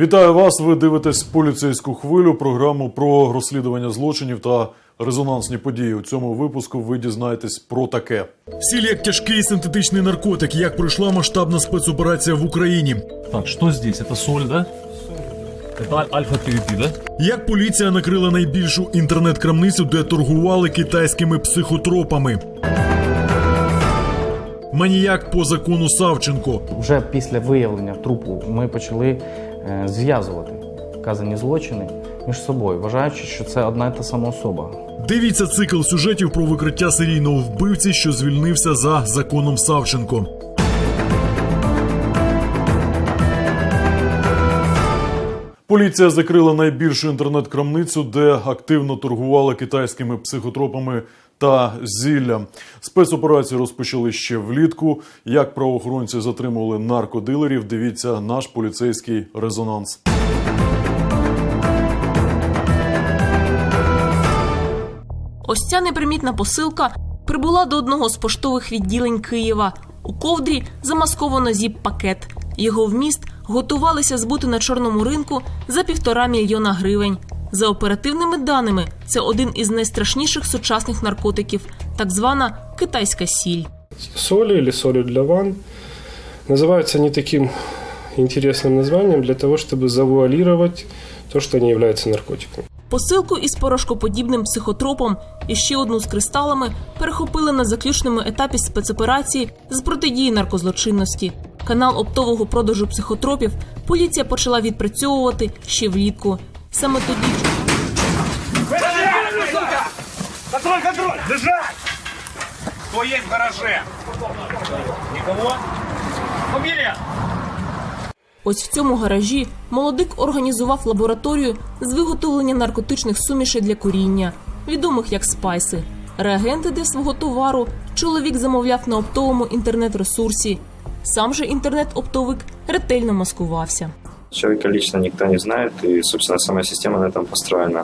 Вітаю вас. Ви дивитесь поліцейську хвилю, програму про розслідування злочинів та резонансні події. У цьому випуску ви дізнаєтесь про таке. Сіль як тяжкий синтетичний наркотик. Як пройшла масштабна спецоперація в Україні? Так, что здесь? Это соль, да? Это альфа-терапи, да? Як поліція накрила найбільшу інтернет-крамницю, де торгували китайськими психотропами? Маніяк по закону Савченко. Вже після виявлення трупу ми почали зв'язувати вказані злочини між собою, вважаючи, що це одна і та сама особа. Дивіться цикл сюжетів про викриття серійного вбивці, що звільнився за законом Савченко. Поліція закрила найбільшу інтернет-крамницю, де активно торгували китайськими психотропами та зіллям. Спецоперацію розпочали ще влітку. Як правоохоронці затримували наркодилерів, дивіться наш поліцейський резонанс. Ось ця непримітна посилка прибула до одного з поштових відділень Києва. У ковдрі замасковано зіп-пакет. Його вміст готувалися збути на чорному ринку за півтора мільйона гривень. За оперативними даними, це один із найстрашніших сучасних наркотиків, так звана китайська сіль. соли или солью для ванн. Называются они таким интересным названием для того, чтобы завуалировать то, что они являются наркотиками. Посилку із порошкоподібним психотропом і ще одну з кристалами перехопили на заключному етапі спецоперації з протидії наркозлочинності. Канал оптового продажу психотропів поліція почала відпрацьовувати ще влітку. Саме тоді Контроль, контроль! Лежать! Кто есть в гараже? Никого? Фамилия? ось в цьому гаражі молодик організував лабораторію з виготовлення наркотичних сумішей для куріння, відомих як спайси. Реагенти для свого товару чоловік замовляв на оптовому інтернет-ресурсі. Сам же інтернет-оптовик ретельно маскувався. Человека лично никто не знает, и, собственно, сама система на этом построена.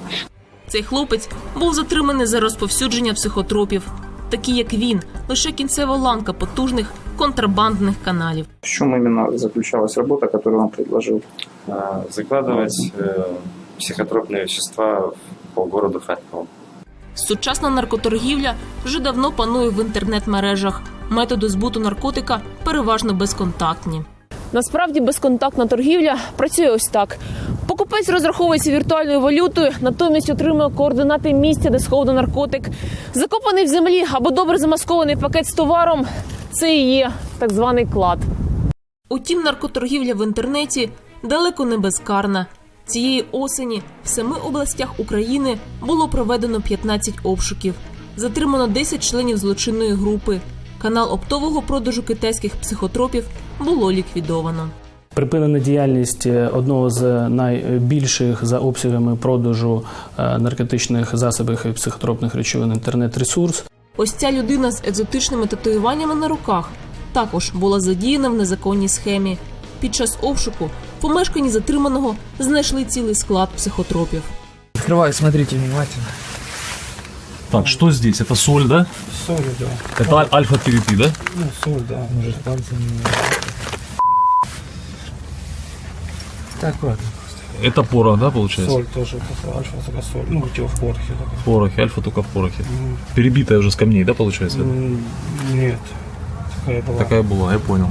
Цей хлопець був затриманий за розповсюдження психотропів, такі як він, лише кінцева ланка потужних контрабандних каналів. В чем именно заключалась работа, которую он предложил? А, Закладывать э, психотропные вещества по городу Харькову. Сучасна наркоторгівля вже давно панує в інтернет-мережах. Методи збуту наркотика переважно безконтактні. Насправді безконтактна торгівля працює ось так. Покупець розраховується віртуальною валютою, натомість отримує координати місця, де сховано наркотик. Закопаний в землі або добре замаскований пакет з товаром це і є так званий клад. Утім, наркоторгівля в інтернеті далеко не безкарна. Цієї осені в семи областях України було проведено 15 обшуків. Затримано 10 членів злочинної групи. Канал оптового продажу китайських психотропів було ліквідовано. Припинена діяльність е, одного з найбільших за обсягами продажу е, наркотичних засобів і психотропних речовин інтернет-ресурс. Ось ця людина з екзотичними татуюваннями на руках також була задіяна в незаконній схемі. Під час обшуку в помешканні затриманого знайшли цілий склад психотропів. Открываю, смотрите внимательно. Так, что здесь? Это соль, да? Соль, да. Это аль- альфа-терапи, да? Ну, соль, да. Может, пальцем. Так, аккуратно. Это порох, да, получается? Соль тоже, как альфа, только соль. Ну, где в порохе. только. В порохе, альфа только в порохе. Перебитая уже с камней, да, получается? М, Нет. Такая была. Такая была, я понял.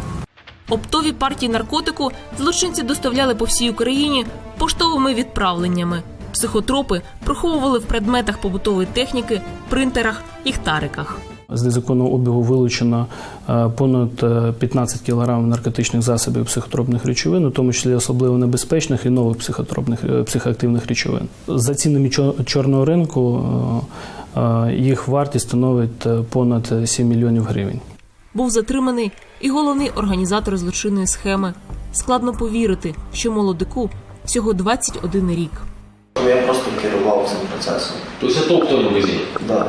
Оптові партії наркотику злочинці доставляли по всій Україні поштовими відправленнями. Психотропи приховували в предметах побутової техніки, принтерах, ліхтариках. З незаконного обігу вилучено е, понад е, 15 кг наркотичних засобів і психотропних речовин, у тому числі особливо небезпечних і нових психотропних е, психоактивних речовин. За цінами чо- чорного ринку е, е, їх вартість становить е, понад 7 мільйонів гривень. Був затриманий і головний організатор злочинної схеми. Складно повірити, що молодику всього 21 рік. Я просто керував цим процесом. То есть это оптовый магазин. Да, Вы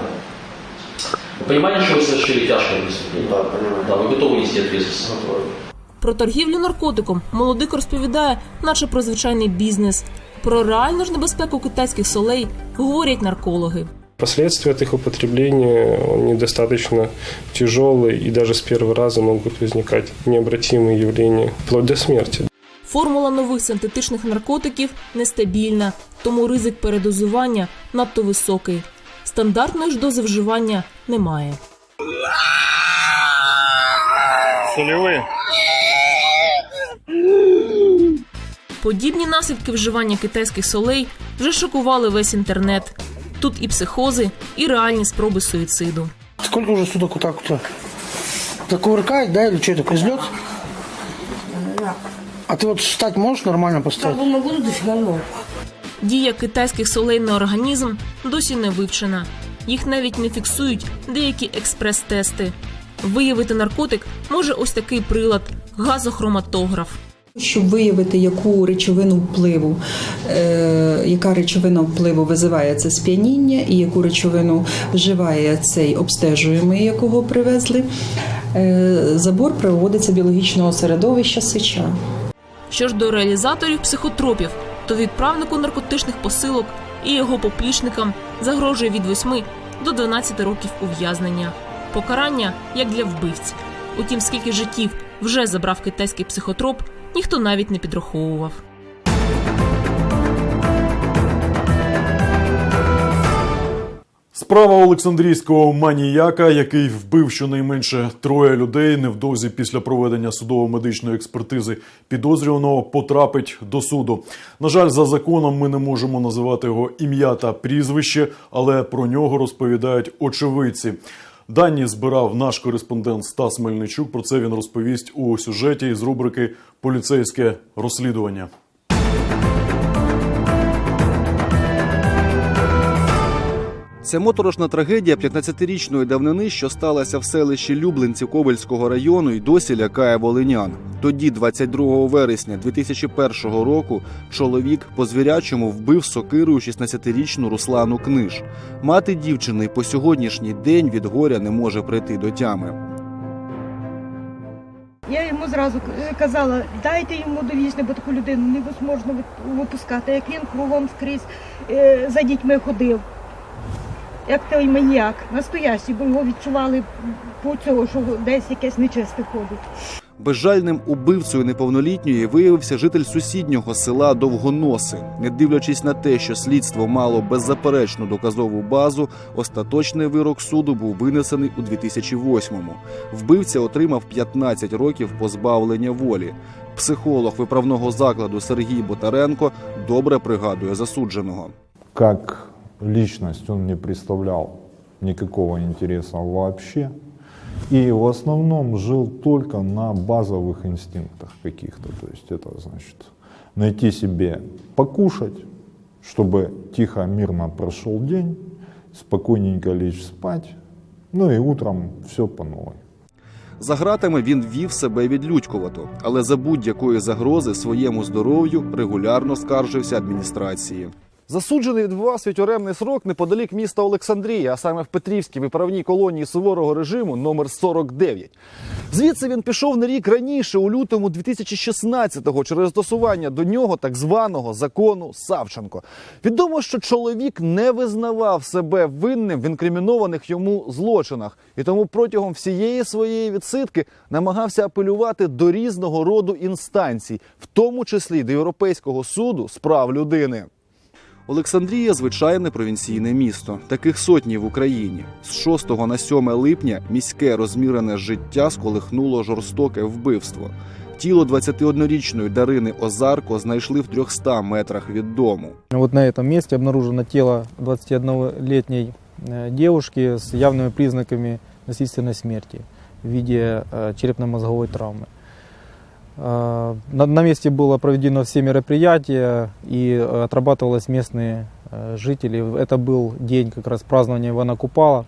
понимаете, что вы совершили тяжкое преступление? да, понимаю. Да, вы готовы нести ответственность. Готовий. Про торгівлю наркотиком молодик розповідає, наче про звичайний бізнес. Про реальну ж небезпеку китайських солей говорять наркологи. Последствия от их употребления он недостаточно тяжелые и даже с первого раза могут возникать необратимые явления, вплоть до смерти. Формула нових синтетичних наркотиків нестабільна, тому ризик передозування надто високий. Стандартної ж дози вживання немає. Солевые. Подібні наслідки вживання китайських солей вже шокували весь інтернет. Тут і психози, і реальні спроби суїциду. Сколько уже суток вот так вот? Закувыркает, да, или что это, козлет? А ты вот встать можешь нормально поставить? могу, но дофига много. Дія китайських солей на організм досі не вивчена. Їх навіть не фіксують деякі експрес-тести. Виявити наркотик може ось такий прилад газохроматограф. Щоб виявити, яку речовину впливу, е, яка речовина впливу визиває це сп'яніння, і яку речовину вживає цей обстежуємий, якого привезли, е, забор проводиться біологічного середовища сича. Що ж до реалізаторів психотропів, то відправнику наркотичних посилок і його поплічникам загрожує від 8 до 12 років ув'язнення. Покарання як для вбивць. Утім, скільки життів вже забрав китайський психотроп, ніхто навіть не підраховував. Справа Олександрійського маніяка, який вбив щонайменше троє людей, невдовзі після проведення судово-медичної експертизи підозрюваного потрапить до суду. На жаль, за законом ми не можемо називати його ім'я та прізвище, але про нього розповідають очевидці. Дані збирав наш кореспондент Стас Мельничук. Про це він розповість у сюжеті із рубрики Поліцейське розслідування. Це моторошна трагедія 15-річної давнини, що сталася в селищі Люблинці Ковельського району, і досі лякає волинян. Тоді, 22 вересня 2001 року, чоловік по звірячому вбив сокирою 16-річну Руслану Книж. Мати дівчини по сьогоднішній день від горя не може прийти до тями. Я йому зразу казала, дайте йому довічне, бо таку людину невозможно вип- випускати. Як він кругом скрізь е, за дітьми ходив, як той маніяк, настоящий, бо його відчували по цього, що десь якесь нечисте ходить. Безжальним убивцею неповнолітньої виявився житель сусіднього села Довгоноси. Не дивлячись на те, що слідство мало беззаперечну доказову базу, остаточний вирок суду був винесений у 2008-му. Вбивця отримав 15 років позбавлення волі. Психолог виправного закладу Сергій Ботаренко добре пригадує засудженого. Как личность он не представлял никакого интереса вообще. И в основном жил только на базовых инстинктах каких-то. То есть это значит найти себе покушать, чтобы тихо, мирно прошел день, спокойненько лечь спать, ну и утром все по новой. За гратами він вів себе відлюдькувато, але за будь-якої загрози своєму здоров'ю регулярно скаржився адміністрації. Засуджений відбував свій тюремний срок неподалік міста Олександрія, а саме в Петрівській виправній колонії суворого режиму номер 49. Звідси він пішов на рік раніше, у лютому 2016-го, через стосування до нього так званого закону Савченко. Відомо, що чоловік не визнавав себе винним в інкримінованих йому злочинах, і тому протягом всієї своєї відсидки намагався апелювати до різного роду інстанцій, в тому числі до Європейського суду з прав людини. Олександрія звичайне провінційне місто. Таких сотні в Україні. З 6 на 7 липня міське розмірене життя сколихнуло жорстоке вбивство. Тіло 21-річної Дарини Озарко знайшли в 300 метрах від дому. Вот на этом месте обнаружено тело 21-летней э, девушки с явными признаками насильственной смерти в виде э, черепно-мозговой травмы. Э, На, на месте было проведено все мероприятия и э, отрабатывалось местные э, жители. Это был день как раз празднования Ивана Купала.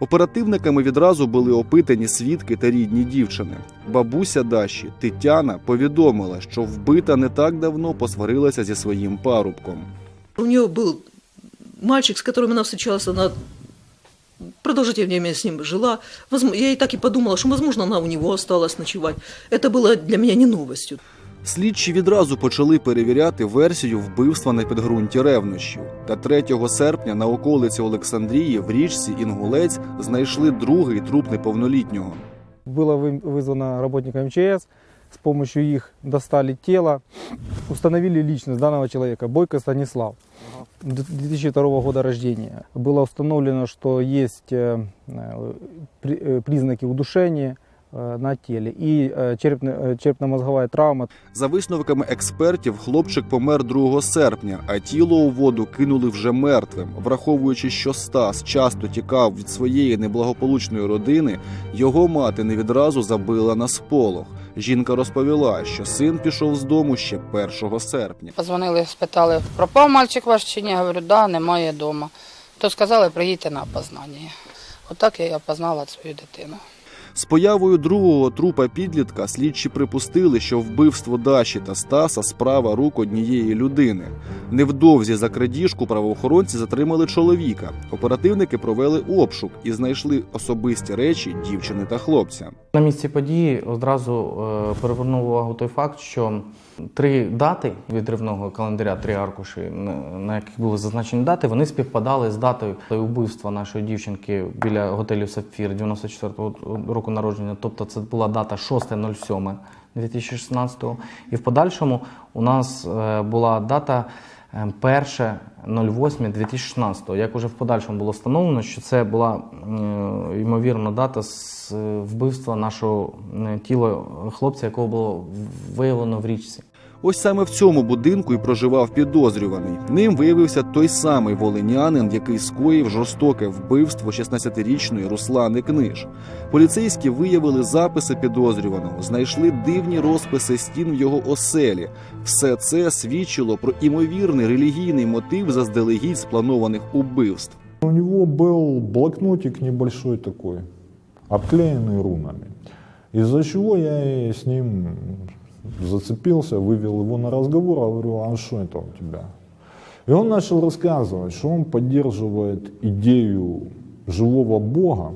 Оперативниками відразу були опитані свідки та рідні дівчини. Бабуся Даші Тетяна повідомила, що вбита не так давно посварилася зі своїм парубком. У нее был мальчик, с которым она встречалась, она продолжительное время с ним жила. Возможно, Я и так и подумала, что, возможно, она у него осталась ночевать. Это было для меня не новостью. Слідчі відразу почали перевіряти версію вбивства на підґрунті ревнощів. Та 3 серпня на околиці Олександрії в річці Інгулець знайшли другий труп неповнолітнього. Было вы- вызвано работником МЧС с помощью их достали тело, установили личность данного человека, Бойко Станислав, 2002 года рождения. Было установлено, что есть э, э, при- э, признаки удушения э, на теле и э, черепно- э, черепно-мозговая травма. За висновками експертів, хлопчик помер 2 серпня, а тіло у воду кинули вже мертвим. Враховуючи, що Стас часто тікав від своєї неблагополучної родини, його мати не відразу забила на сполох. Жінка розповіла, що син пішов з дому ще 1 серпня. Позвонили, спитали, пропав мальчик ваш чи ні? Я говорю, да, немає вдома. То сказали, приїдьте на опознання. Отак я опознала свою дитину. З появою другого трупа підлітка слідчі припустили, що вбивство Даші та Стаса справа рук однієї людини. Невдовзі за крадіжку правоохоронці затримали чоловіка. Оперативники провели обшук і знайшли особисті речі дівчини та хлопця. На місці події одразу перевернув привернув увагу той факт, що три дати відривного календаря, три аркуші, на- яких були зазначені дати, вони співпадали з датою вбивства нашої дівчинки біля готелю Сапфір 94-го року народження. Тобто це була дата 6.07 2016 І в подальшому у нас е, була дата 1.08.2016. Як уже в подальшому було встановлено, що це була ймовірно дата з е, вбивства нашого е, тіла хлопця, якого було виявлено в річці. Ось саме в цьому будинку і проживав підозрюваний. Ним виявився той самий волинянин, який скоїв жорстоке вбивство 16-річної Руслани Книж. Поліцейські виявили записи підозрюваного, знайшли дивні розписи стін в його оселі. Все це свідчило про імовірний релігійний мотив заздалегідь спланованих убивств. У него был блокнотик небольшой такой, обклеенный рунами. Из-за чего я и с ним зацепился, вывел его на разговор, говорю, а что это у тебя? И он начал рассказывать, что он поддерживает идею живого Бога,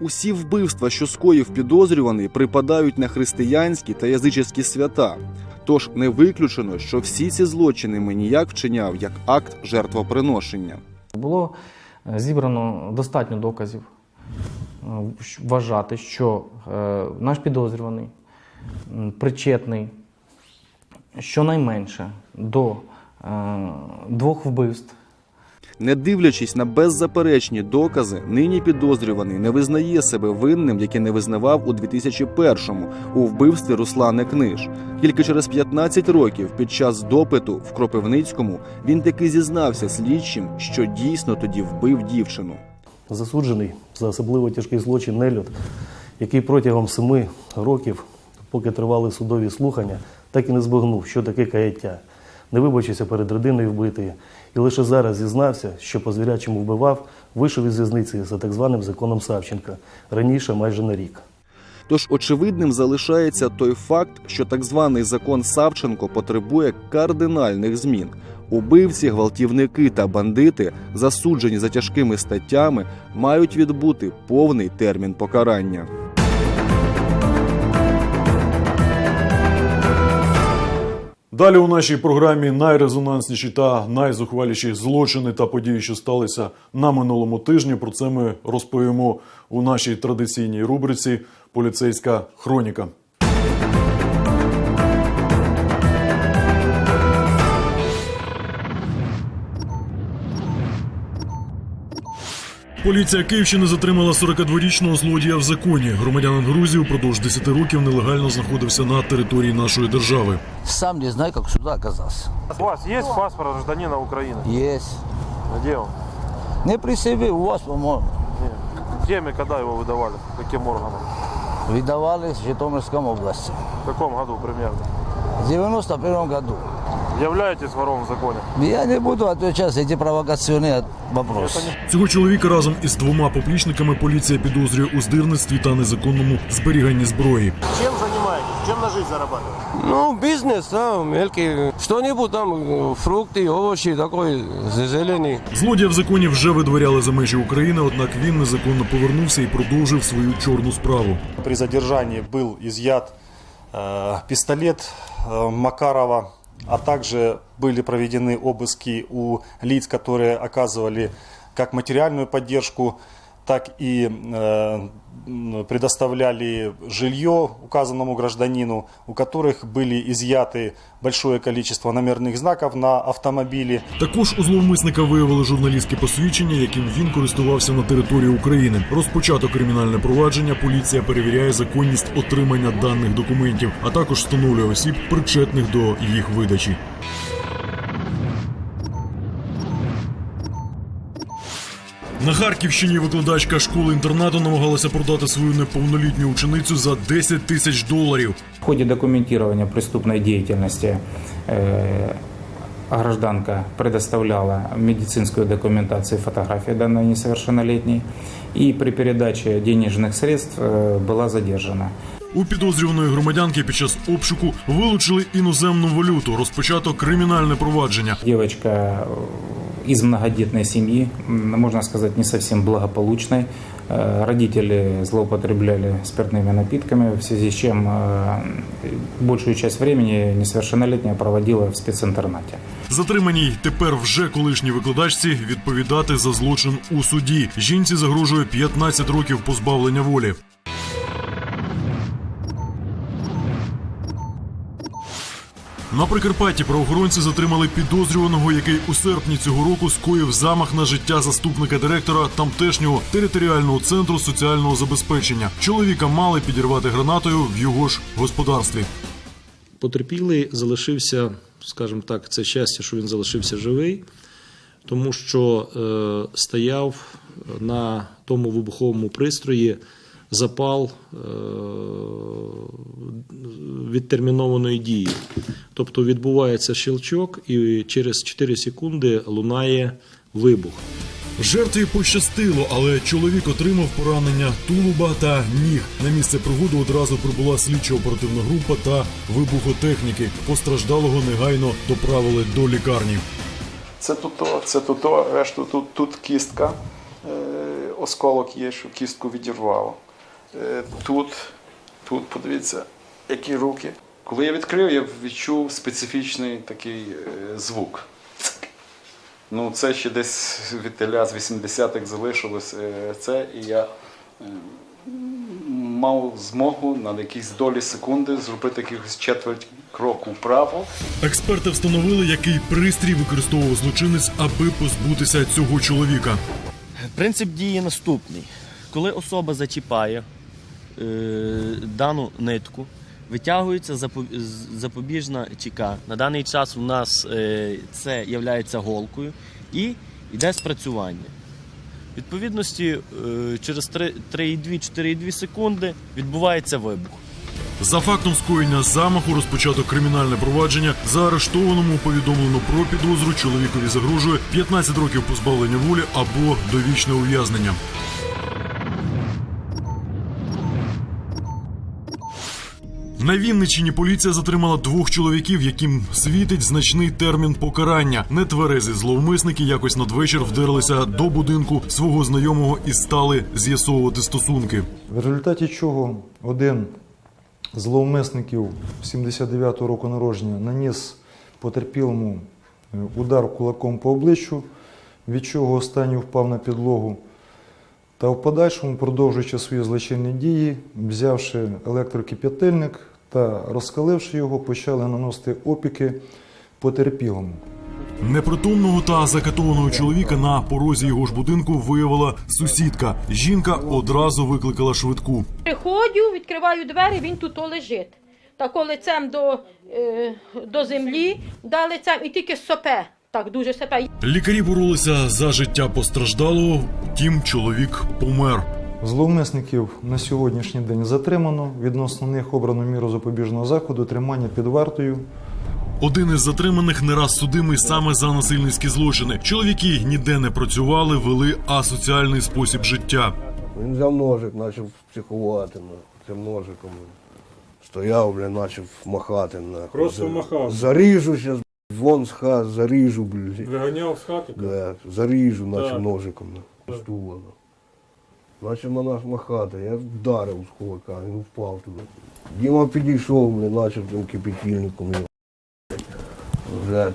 Усі вбивства, що скоїв підозрюваний, припадають на християнські та язичівські свята. Тож не виключено, що всі ці злочини Маніяк вчиняв як акт жертвоприношення. Було е, зібрано достатньо доказів е, щ- вважати, що е, наш підозрюваний м, причетний щонайменше до е, двох вбивств. Не дивлячись на беззаперечні докази, нині підозрюваний не визнає себе винним, як і не визнавав у 2001-му у вбивстві Руслани Книж. Тільки через 15 років під час допиту в Кропивницькому він таки зізнався слідчим, що дійсно тоді вбив дівчину. засуджений за особливо тяжкий злочин нельот, який протягом семи років, поки тривали судові слухання, так і не збагнув, що таке каяття. Не вибачився перед родиною вбитої, і лише зараз зізнався, що по звірячому вбивав, вийшов із в'язниці за так званим законом Савченка, раніше майже на рік. Тож очевидним залишається той факт, що так званий закон Савченко потребує кардинальних змін. Убивці, гвалтівники та бандити, засуджені за тяжкими статтями, мають відбути повний термін покарання. Далі у нашій програмі найрезонансніші та найзухваліші злочини та події, що сталися на минулому тижні. Про це ми розповімо у нашій традиційній рубриці Поліцейська хроніка. Поліція Київщини затримала 42-річного злодія в законі. Громадянин Грузії впродовж 10 років нелегально знаходився на території нашої держави. Сам не знаю, как сюда оказался. У вас есть паспорт гражданина Украины? Есть. Где он? Не при себе, у вас, по-моему, Кем и когда его выдавали? Каким органом? выдавали в Житомирском области. В каком году примерно? В 91 году. Являетесь вором в законе? Я не буду отвечать за эти провокационные вопросы. Цього чоловіка разом із двома поплічниками поліція підозрює у здирництві та незаконному зберіганні зброї. Чем занимаетесь? Чем на жизнь зарабатываете? Ну, бизнес, да, мелкий. Что-нибудь там, э, фрукты, овощи, такой зелени. Злодія в законі вже видворяли за межі України, однак він незаконно повернувся і продовжив свою чорну справу. При задержании был изъят э, пистолет э, Макарова, а также были проведены обыски у лиц, которые оказывали как материальную поддержку, так и э, м, предоставляли жилье указанному гражданину, у которых были изъяты большое количество номерных знаков на автомобиле. Також у зловмисника виявили журналістське посвідчення, яким він користувався на території України. Розпочато кримінальне провадження. Поліція перевіряє законність отримання даних документів, а також встановлює осіб, причетних до їх видачі. На Харківщині викладачка школи-інтернату намагалася продати свою неповнолітню ученицю за 10 тисяч доларів. В ходе документирования преступной деятельности э, гражданка предоставляла медицинскую документацию и фотографии данной несовершеннолетней, и при передаче денежных средств э, была задержана. У підозрюваної громадянки під час обшуку вилучили іноземну валюту. Розпочато кримінальне провадження. Девочка э, из многодетной семьи, м, можно сказать, не совсем благополучной. Э, Родители злоупотребляли спиртными напитками, в связи с чем э, большую часть времени несовершеннолетняя проводила в специнтернате. Затриманій тепер вже колишній викладачці відповідати за злочин у суді. Жінці загрожує 15 років позбавлення волі. На Прикарпатті правоохоронці затримали підозрюваного, який у серпні цього року скоїв замах на життя заступника директора тамтешнього територіального центру соціального забезпечення. Чоловіка мали підірвати гранатою в його ж господарстві. Потерпілий залишився, скажімо так, це щастя, що він залишився живий, тому що е, стояв на тому вибуховому пристрої запал е, відтермінованої дії. Тобто відбувається щелчок, і через 4 секунди лунає вибух. Жертві пощастило, але чоловік отримав поранення тулуба та ніг. На місце пригоди одразу прибула слідчо-оперативна група та вибухотехніки. Постраждалого негайно доправили до лікарні. Це тут, це тут, решту тут, тут кістка, е, осколок є, що кістку відірвало. Е, тут, тут, подивіться, які руки. Коли я відкрив, я відчув специфічний такий е, звук. Ну, це ще десь від теля з 80-х залишилось е, це, і я мав змогу на якісь долі секунди зробити якихось четверть кроку вправо. Експерти встановили, який пристрій використовував злочинець, аби позбутися цього чоловіка. Принцип дії наступний. Коли особа зачіпає дану нитку, витягується запобіжна чека. На даний час у нас е, це є голкою і йде спрацювання. Відповідності е, через 3 3,2-4,2 секунди відбувається вибух. За фактом скоєння замаху розпочато кримінальне провадження. Заарештованому повідомлено про підозру. Чоловікові загрожує 15 років позбавлення волі або довічне ув'язнення. На Вінниччині поліція затримала двох чоловіків, яким світить значний термін покарання. Нетверезі зловмисники якось надвечір вдерлися до будинку свого знайомого і стали з'ясовувати стосунки. В результаті чого один зловмисників 79-го року народження наніс потерпілому е, удар кулаком по обличчю, від чого останній впав на підлогу. Та в подальшому, продовжуючи свої злочинні дії, взявши електрокип'ятильник та розкаливши його, почали наносити опіки потерпілому. Непритомного та закатованого чоловіка на порозі його ж будинку виявила сусідка. Жінка одразу викликала швидку. Приходжу, відкриваю двері, він тут лежить. Тако лицем до, е, до землі, да лицем і тільки сопе. Так, дуже сопе. Лікарі боролися за життя постраждалого, втім чоловік помер. Зловмисників на сьогоднішній день затримано. Відносно них обрано міру запобіжного заходу, тримання під вартою. Один із затриманих не раз судимий саме за насильницькі злочини. Чоловіки ніде не працювали, вели асоціальний спосіб життя. Він взяв ножик, почав психувати цим ножиком. Стояв, бля, почав махати. На. Просто махав. Заріжу зараз, вон з хат, заріжу, бля. Виганяв з хати? Да, заріжу, наче ножиком. На. Стула. на. Нас махати. Я вдарив з кулака, він впав туди. Діма підійшов, бля, начав тим кипятильником. його. Вже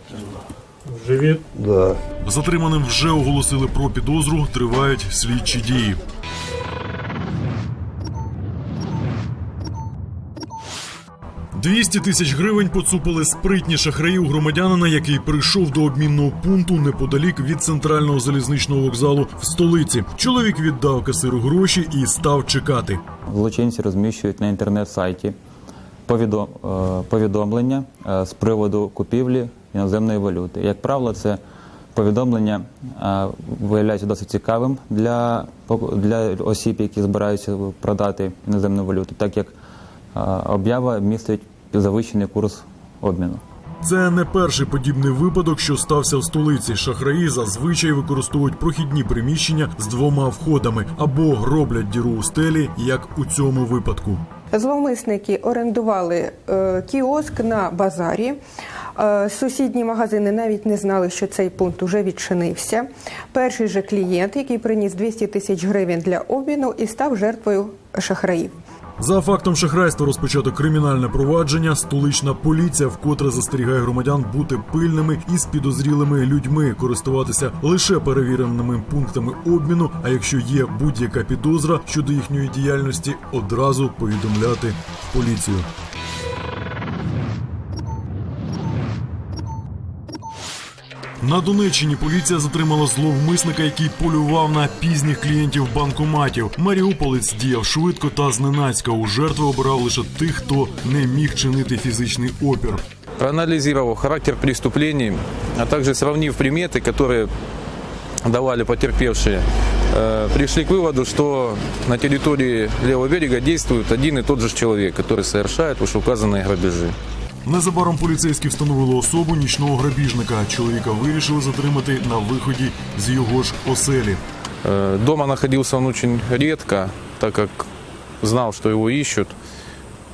Живі? Да. Затриманим вже оголосили про підозру, тривають слідчі дії. «200 тисяч гривень поцупили спритні шахраї у громадянина, який прийшов до обмінного пункту неподалік від центрального залізничного вокзалу в столиці. Чоловік віддав касиру гроші і став чекати. Злочинці розміщують на інтернет-сайті е, повідомлення е, з приводу купівлі іноземної валюти. Як правило, це повідомлення е, виявляється досить цікавим для, для осіб, які збираються продати іноземну валюту, так як об'ява містить завищений курс обміну. Це не перший подібний випадок, що стався в столиці. Шахраї зазвичай використовують прохідні приміщення з двома входами або роблять діру у стелі, як у цьому випадку. Зловмисники орендували е, кіоск на базарі. Е, Сусідні магазини навіть не знали, що цей пункт уже відчинився. Перший же клієнт, який приніс 200 тисяч гривень для обміну, і став жертвою шахраїв. За фактом шахрайства розпочато кримінальне провадження. Столична поліція вкотре застерігає громадян бути пильними і з підозрілими людьми, користуватися лише перевіреними пунктами обміну. А якщо є будь-яка підозра щодо їхньої діяльності, одразу повідомляти в поліцію. На Донеччині поліція затримала зловмисника, який полював на пізніх клієнтів банкоматів. Маріуполець діяв швидко та зненацька. У жертви обирав лише тих, хто не міг чинити фізичний опір. проанализировав характер преступлений, а также сравнив приметы, которые давали потерпевшие, э, пришли к выводу, что на территории левого берега действует один и тот же человек, который совершает вышеуказанные грабежи. Незабаром поліцейські встановили особу нічного грабіжника. Чоловіка вирішили затримати на виході з його ж оселі. Э, Дома находился он очень редко, так как знал, что его ищут.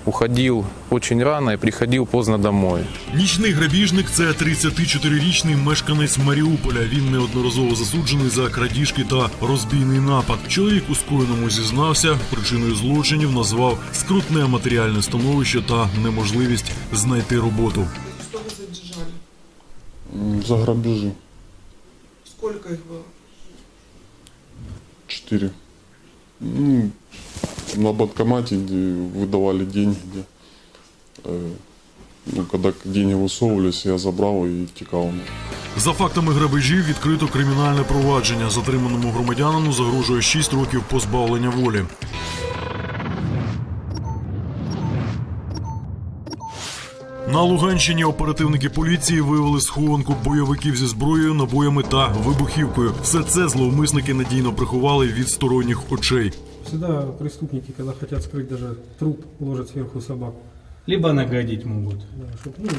Уходил очень рано и приходил поздно домой. Нічний грабіжник це 34-річний мешканець Маріуполя. Він неодноразово засуджений за крадіжки та розбійний напад. Чоловік у скоєному зізнався. Причиною злочинів назвав скрутне матеріальне становище та неможливість знайти роботу. За грабежи. Сколько их было? Четыре. Ну, на банкомате где выдавали деньги. Где, э, ну, когда деньги высовывались, я забрал и втекал. За фактами грабежів відкрито кримінальне провадження. Затриманому громадянину загрожує 6 років позбавлення волі. На Луганщині оперативники поліції виявили схованку бойовиків зі зброєю, набоями та вибухівкою. Все це зловмисники надійно приховали від сторонніх очей. Всегда преступники, когда хотят скрыть даже труп, ложат сверху собаку. Либо нагадить могут. Да, чтоб, ну,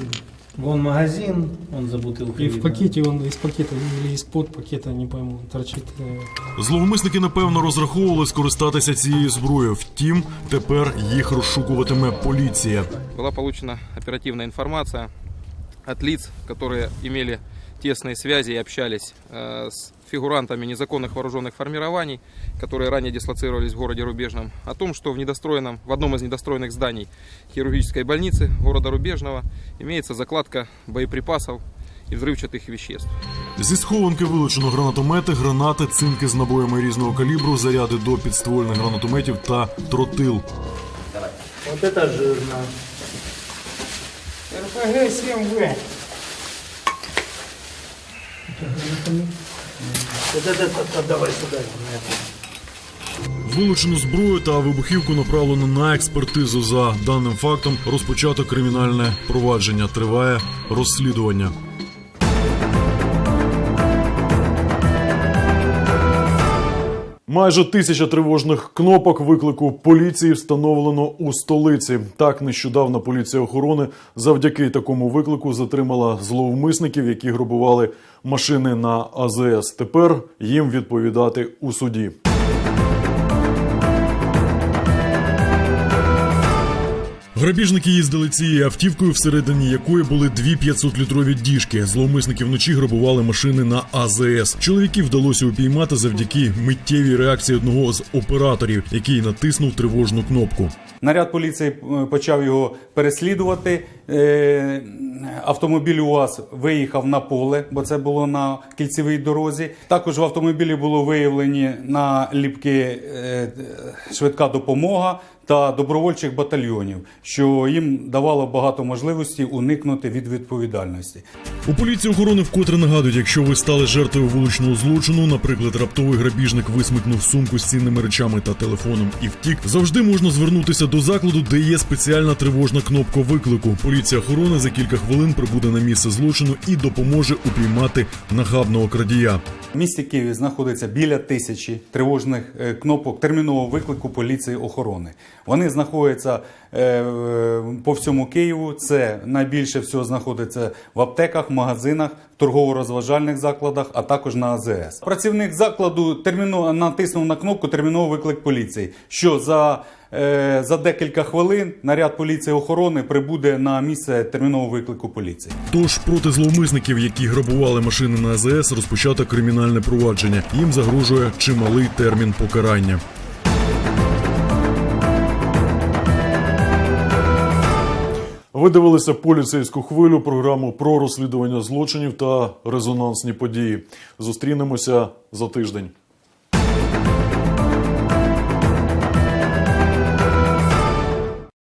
Вон магазин, он за бутылкой. и в видно. пакете, он из пакета или из-под пакета, не пойму, торчит. э, Зловмисники напевно розраховували скористатися цією зброєю. Втім, тепер їх розшукуватиме поліція. была получена оперативная информация от лиц, которые имели тесные связи и общались э, с фигурантами незаконных вооруженных формирований, которые ранее дислоцировались в городе Рубежном, о том, что в недостроенном, в одном из недостроенных зданий хирургической больницы города Рубежного имеется закладка боеприпасов и взрывчатых веществ. Зі схованки вилучено гранатомети, гранати, цинки з набоями різного калібру, заряди до підствольних гранатометів та тротил. Вот это жирно. РПГ 7В. Вилучену зброю та вибухівку направлено на експертизу. За даним фактом розпочато кримінальне провадження. Триває розслідування. Майже тисяча тривожних кнопок виклику поліції встановлено у столиці. Так нещодавно поліція охорони завдяки такому виклику затримала зловмисників, які грабували машини на АЗС. Тепер їм відповідати у суді. Грабіжники їздили цією автівкою, всередині якої були дві 500-літрові діжки. Зловмисники вночі грабували машини на АЗС. Чоловіків вдалося упіймати завдяки миттєвій реакції одного з операторів, який натиснув тривожну кнопку. Наряд поліції е, почав його переслідувати. Е, Автомобіль УАЗ виїхав на поле, бо це було на кільцевій дорозі. Також в автомобілі було виявлені наліпки е, швидка допомога та добровольчих батальйонів, що їм давало багато можливостей уникнути від відповідальності. У поліції охорони вкотре нагадують, якщо ви стали жертвою вуличного злочину, наприклад, раптовий грабіжник висмикнув сумку з цінними речами та телефоном і втік, завжди можна звернутися до закладу, де є спеціальна тривожна кнопка виклику. Поліція охорони за кілька хвилин прибуде на місце злочину і допоможе упіймати нахабного крадія. В місті Києві знаходиться біля тисячі тривожних е, кнопок термінового виклику поліції охорони. Вони знаходяться е, по всьому Києву. Це найбільше всього знаходиться в аптеках, магазинах, торгово-розважальних закладах, а також на АЗС. Працівник закладу терміново натиснув на кнопку терміновий виклик поліції. Що за е, за декілька хвилин наряд поліції охорони прибуде на місце термінового виклику поліції. Тож проти зловмисників, які грабували машини на АЗС, розпочато кримінальне провадження. Їм загрожує чималий термін покарання. Ви дивилися поліцейську хвилю, програму про розслідування злочинів та резонансні події. Зустрінемося за тиждень.